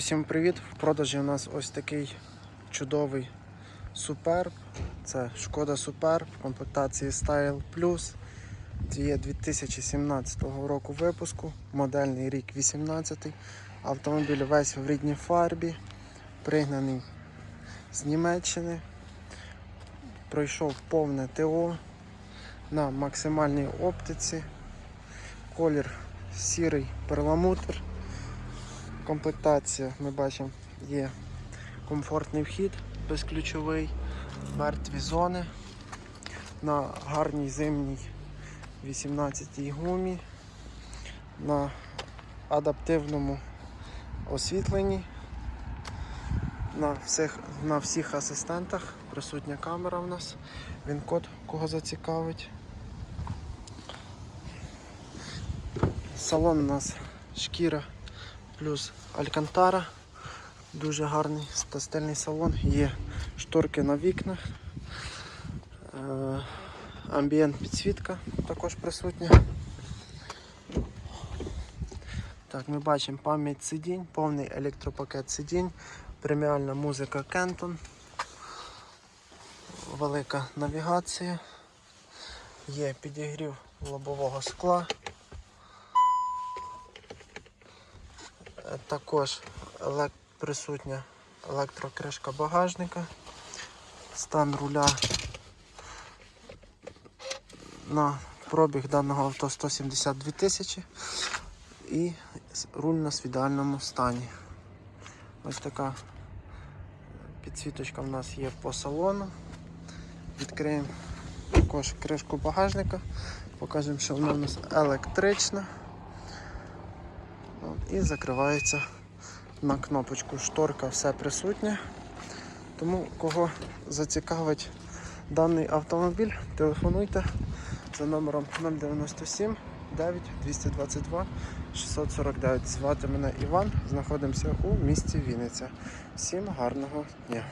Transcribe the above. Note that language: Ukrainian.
Всім привіт! В продажі у нас ось такий чудовий Superb. Це Шкода Superb в комплектації Style Plus. Це є 2017 року випуску, модельний рік 18. Автомобіль весь в рідній фарбі, пригнаний з Німеччини. Пройшов повне ТО на максимальній оптиці. Колір сірий перламутр комплектація. Ми бачимо є комфортний вхід безключовий, мертві зони. На гарній зимній 18 гумі, на адаптивному освітленні, на всіх, на всіх асистентах. Присутня камера в нас, він код кого зацікавить. Салон у нас шкіра плюс Алькантара. Дуже гарний пастельний салон. Є шторки на вікнах. Е, Амбієнт підсвітка також присутня. Так, ми бачимо пам'ять сидінь, повний електропакет сидінь, преміальна музика Кентон, велика навігація, є підігрів лобового скла. Також присутня електрокришка багажника, стан руля на пробіг даного авто 172 тисячі і руль на ідеальному стані. Ось така підсвіточка в нас є по салону. Відкриємо також кришку багажника, покажемо, що вона у нас електрична. І закривається на кнопочку. Шторка все присутнє. Тому кого зацікавить даний автомобіль, телефонуйте за номером 097 9 222 649. Звати мене Іван. Знаходимося у місті Вінниця. Всім гарного дня!